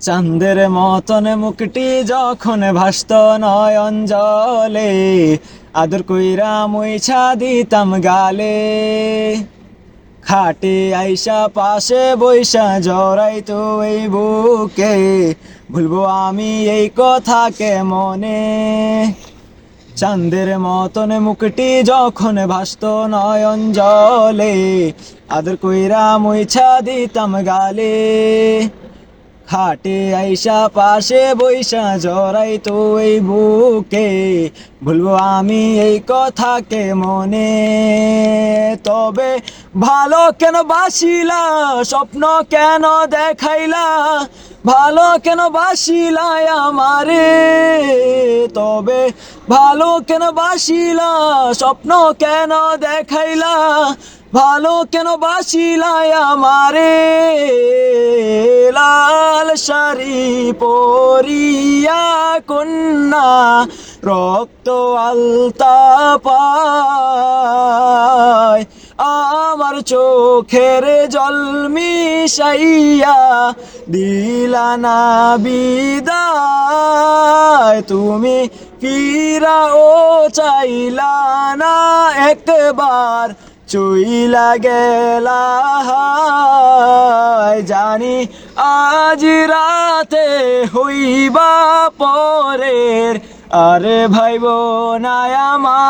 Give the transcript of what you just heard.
চাঁদের মতন মুখটি যখন ভাসত নয়ন জলে, আদর কইরা মুইছা দিতাম গালে। খাটে আইসা পাশে বৈশা জড়াই তো এই বুকে, ভুলবো আমি এই কথাকে মনে। চান্দের মতন মুখটি যখন ভাসত নয়ন জলে, আদর কইরা মুইছা দিতাম গালে। খাটে আইসা পাশে বৈশা জড়াই তো এই বুকে। ভুলবো আমি এই কথাকে মনে। তবে ভালো কেন বাসিলা, স্বপ্ন কেন দেখাইলা? ভালো কেন বাসিলা আমারে? তবে ভালো কেন বাসিলা, স্বপ্ন কেন দেখাইলা? ভালো কেন বাসিলা আমারে? লাল শাড়ি পরিয়া কন্যা, রক্ত আলতা পায় আমার চোখের জল মিশাইয়া দিলা না বিদায় তুমি ফিরা ও চাইলা না একবার, চইলা গেলা। জানি আজ রাতে হইবা পরের। আরে ভাইব নায়ামা